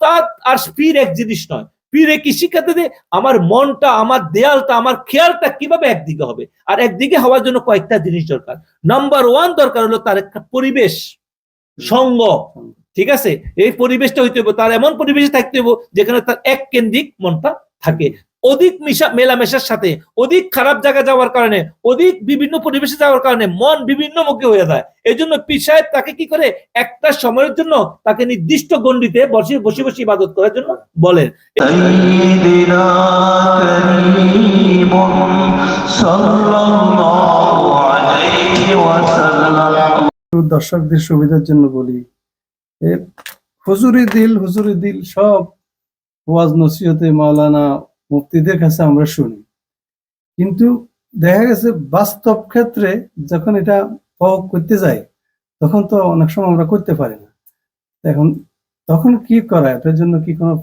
উস্তাদ আর পীর এক জিনিস নয়। পীরে কি শিখাতে দে আমার মনটা, আমার দেয়ালটা, আমার খেয়ালটা কীভাবে একদিকে হবে? আর একদিকে হওয়ার জন্য কয়েকটা জিনিস দরকার। নাম্বার ওয়ান দরকার হলো তার একটা পরিবেশ, সঙ্গ। ঠিক আছে? এই পরিবেশটা হইতে হবে তার এমন পরিবেশে থাকতে হবে যেখানে তার এক কেন্দ্রিক মনটা থাকে। অধিক মিশা মেলামেশার সাথে, অধিক খারাপ জায়গা যাওয়ার কারণে, অধিক বিভিন্ন পরিবেশে যাওয়ার কারণে মন বিভিন্ন মুখে হয়ে যায়। এই জন্য পিসায় তাকে কি করে? একটা সময়ের জন্য তাকে নির্দিষ্ট গণ্ডিতে বসে বসে বসে ইবাদত করার জন্য বলেন। দর্শকদের সুবিধার জন্য বলি হুজুরি দিল হুজুরি দিল সব ওয়াজ নসিহতে মাওলানা মুফতিদের কাছে আমরা শুনি। কিন্তু দেখা গেছে বাস্তব ক্ষেত্রে যখন এটা প্রয়োগ করতে যাই তখন তো অনেক সময় আমরা করতে পারি না। এখন তখন কি করা? এটার জন্য কি কোনো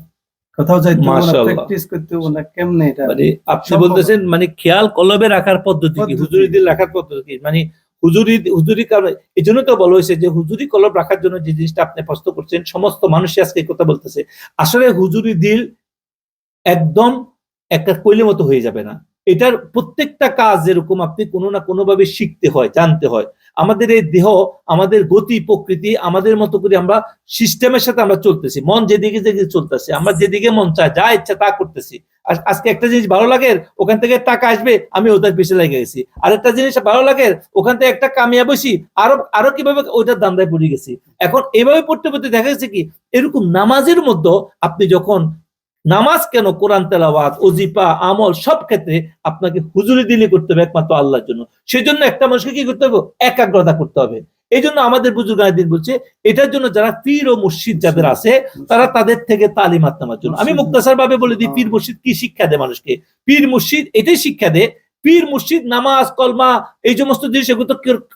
কোথাও যাইতে। প্র্যাকটিস করতে না? কেমনে এটা মানে আপনি বলতেছেন মানে খেয়াল কলবে রাখার পদ্ধতি কি। হুজুরি দিল রাখার পদ্ধতি কি? মানে হুজুরি হুজুরি কারণে এই জন্য তো বলা হয়েছে যে হুজুরি কলব রাখার জন্য যে জিনিসটা আপনি প্রশ্ন করছেন সমস্ত মানুষই আজকে কথা বলতেছে। আসলে হুজুরি দিল একদম একটা কইলে মতো হয়ে যাবে না। এটার প্রত্যেকটা কাজ যেরকম আপনি কোনো না কোনোভাবে শিখতে হয়, জানতে হয়। আমাদের এই দেহ, আমাদের গতি, প্রকৃতি, আমাদের মতো করে আমরা সিস্টেমের সাথে আমরা চলতেছি। মন যেদিকে যেদিকে চলতেছে, আমরা যেদিকে মন চায়, যা ইচ্ছা তা করতেছি। আজকে একটা জিনিস ভালো লাগে, ওখান থেকে টাকা আসবে, আমি ওটার পিছনে লেগে গেছি। আরেকটা জিনিস ভালো লাগে, ওখান থেকে একটা কামিয়া বসি আরও আরও কীভাবে ওইটার দান্দায় পড়ে গেছি। এখন এভাবে পড়তে পড়তে দেখা গেছে কি, এরকম নামাজের মধ্যে আপনি যখন নামাজ কেন কোরআন তেলাওয়াত ওজিফা আমল সব ক্ষেত্রে আপনাকে হুজুরি দিলে করতে হবে একমাত্র আল্লাহর জন্য। সেই জন্য একটা মানুষকে কি করতে হবে? একাগ্রতা করতে হবে। এই জন্য আমাদের বুজুর্গ দিন বলছে এটার জন্য যারা পীর ও মসজিদ যাদের আছে তারা তাদের থেকে তালিমাত নেওয়ার জন্য। আমি মুক্তাসার ভাবে বলে দিই পীর মসজিদ কি শিক্ষা দেয় মানুষকে? পীর মসজিদ এটাই শিক্ষা দেয় পীর মুর্শিদ নামাজ কলমা এই সমস্ত জিনিস এগুলো তো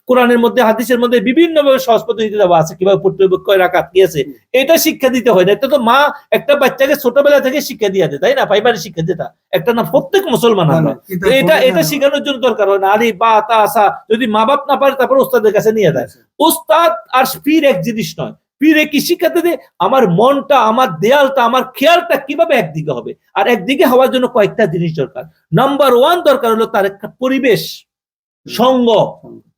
কোরআনের মধ্যে হাদিসের মধ্যে বিভিন্ন ভাবে সহজ পদ্ধতিতে দেওয়া আছে। কীভাবে পড়তে হবে কয় রাকাত কি আছে এটা শিক্ষা দিতে হয় না। এটা তো মা একটা বাচ্চাকে ছোটবেলা থেকে শিক্ষা দিয়ে দেয় তাই না? পাইবারের শিক্ষা যেটা একটা না প্রত্যেক মুসলমান এটা এটা। শেখানোর জন্য দরকার হয় না। আলি বা তা আসা যদি মা বাপ না পারে তারপর ওস্তাদের কাছে নিয়ে দেয় ওস্তাদ আর পীর এক জিনিস নয়। পীরে কি শিখাতে দে? আমার মনটা আমার দেয়ালটা আমার খেয়ালটা কীভাবে একদিকে হবে? আর একদিকে হওয়ার জন্য কয়েকটা জিনিস দরকার। নাম্বার ওয়ান দরকার হলো তার একটা পরিবেশ সঙ্গ।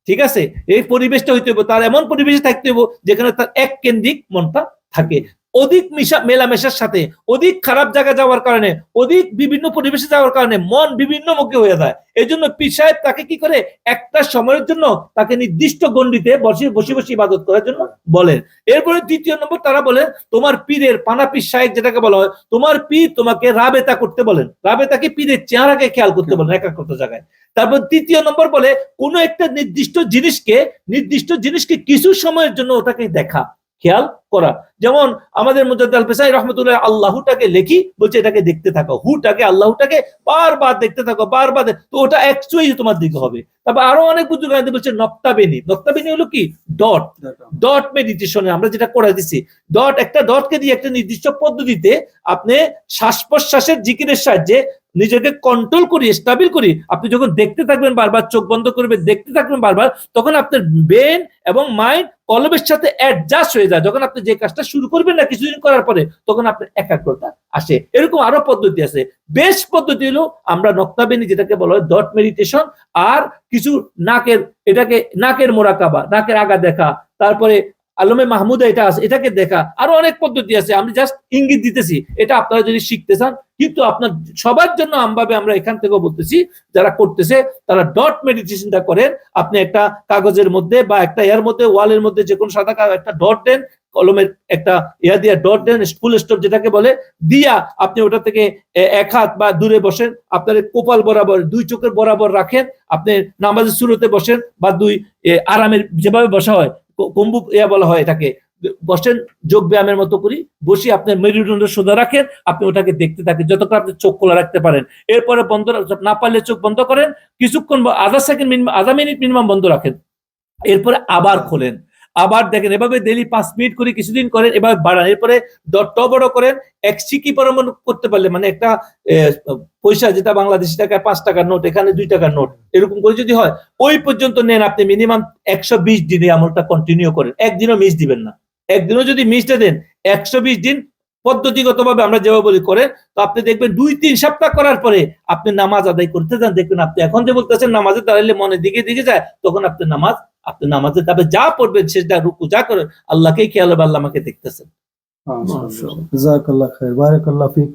ঠিক আছে? এই পরিবেশটা হইতে হবে তার এমন পরিবেশে থাকতে হবে যেখানে তার এক কেন্দ্রিক মনটা থাকে। অধিক মিশা মেলামেশার সাথে, অধিক খারাপ জায়গা যাওয়ার কারণে, অধিক বিভিন্ন পরিবেশে যাওয়ার কারণে মন বিভিন্ন মুখে হয়ে যায়। এই জন্য পীর সাহেব তাকে কি করে? একটা সময়ের জন্য তাকে নির্দিষ্ট গণ্ডিতে বসে বসে বসে ইবাদত করার জন্য বলেন। এরপরে দ্বিতীয় নম্বর তারা বলেন তোমার পীরের পানা পীর সাহেব যেটাকে বলা হয়, তোমার পীর তোমাকে রাবেতা করতে বলেন। রাবেতাকে পীরের চেহারাকে খেয়াল করতে বলেন একাগ্রত জায়গায়। তারপর তৃতীয় নম্বর বলে, কোনো একটা নির্দিষ্ট জিনিসকে নির্দিষ্ট জিনিসকে কিছু সময়ের জন্য ওটাকে দেখা। খেয়াল করা। যেমন আমাদের মুজাদ্দ আল পেসাই রহমতুল্লাহ আল্লাহটাকে লেখি, বলছে এটাকে দেখতে থাকো। হুটাকে, আল্লাহটাকে বারবার দেখতে থাকো, বারবার তো ওটা একচুয়ালি তোমার দিকে হবে। তারপর আরও অনেক আছে বলছে নক্তাবেনি। নক্তাবেনি হলো কি? ডট ডট মেডিটেশনে আমরা যেটা করে দিছি। ডট একটা ডটকে দিয়ে একটা নির্দিষ্ট পদ্ধতিতে আপনি শ্বাস প্রশ্বাসের জিকিরের সাহায্যে নিজেকে কন্ট্রোল করি স্টাবিল করি। আপনি যখন দেখতে থাকবেন বারবার, চোখ বন্ধ করবেন, দেখতে থাকবেন বারবার, তখন আপনার ব্রেন এবং মাইন্ড কলবের সাথে অ্যাডজাস্ট হয়ে যায়। যখন আপনি যে কাজটা শুরু করবেন না কিছুদিন করার পরে, তখন আপনার একাগ্রতা আসে। এরকম আরও পদ্ধতি আছে। বেশ পদ্ধতি হলো আমরা নক্তাবেনি যেটাকে বলা হয় ডট মেডিটেশন আর কিছু নাকের, এটাকে নাকের মোরাকাবা নাকের আগা দেখা, তারপরে আলমে মাহমুদা এটা আছে, এটাকে দেখা। আরও অনেক পদ্ধতি আছে, আমি জাস্ট ইঙ্গিত দিতেছি, এটা আপনারা যদি শিখতে চান, কিন্তু আপনার সবার জন্য আমভাবে আমরা এখান থেকেও বলতেছি, যারা করতেছে, তারা ডট মেডিটেশনটা করেন, আপনি একটা কাগজের মধ্যে বা একটা ইয়ার মধ্যে, ওয়ালের মধ্যে যে কোনো সাদা একটা ডট দেন, কলমের একটা ইয়া দিয়া ডট দেন ফুল স্টপ যেটাকে বলে, দিয়া আপনি ওটা থেকে এক হাত বা দূরে বসেন, আপনার কোপাল বরাবর, দুই চোখের বরাবর রাখেন, আপনি নামাজের শুরুতে বসেন বা দুই আরামের যেভাবে বসা হয় কম্বু ইয়া বলা হয় এটাকে। বসেন, যোগ ব্যায়ামের মতো করি, বসি আপনার মেরুদণ্ড সোজা রাখেন, আপনি ওটাকে দেখতে থাকেন, যতক্ষণ আপনি চোখ খোলা রাখতে পারেন। এরপরে বন্ধ না পারলে চোখ বন্ধ করেন, কিছুক্ষণ আধা সেকেন্ড মিনিমাম, আধা মিনিট মিনিমাম বন্ধ রাখেন। এরপরে আবার খোলেন। আবার দেখেন, এভাবে ডেলি পাঁচ মিনিট করে কিছুদিন করেন, এভাবে বাড়ান। এরপরে ডট বড় করেন, এক সিকি পরমাণু করতে পারলে মানে একটা পয়সা যেটা বাংলাদেশি টাকায় পাঁচ টাকার নোট, এখানে দুই টাকার নোট, এরকম করে যদি হয়, ওই পর্যন্ত নেন আপনি মিনিমাম একশো বিশ দিনে আমলটা কন্টিনিউ করেন। একদিনও মিস দিবেন না। একদিনও যদি মিসটা দেন, একশো বিশ দিন পদ্ধতিগতভাবে আমরা যেভাবে বলি করেন, তো আপনি দেখবেন দুই, তিন সপ্তাহ করার পরে আপনি নামাজ আদায় করতে যান। দেখবেন আপনি এখন যে বলতেছেন, নামাজে দাঁড়াইলে মনে দিকে দিকে যায়, তখন আপনি নামাজ আপনি নামাজে তারপরে যা পড়বেন সেটা রুকু যা করে আল্লাহকেই খেয়াল হবে আল্লাহ আমাকে দেখতেছেন। জাকাল্লাহ খায়ের বারাকাল্লাহ ফিক।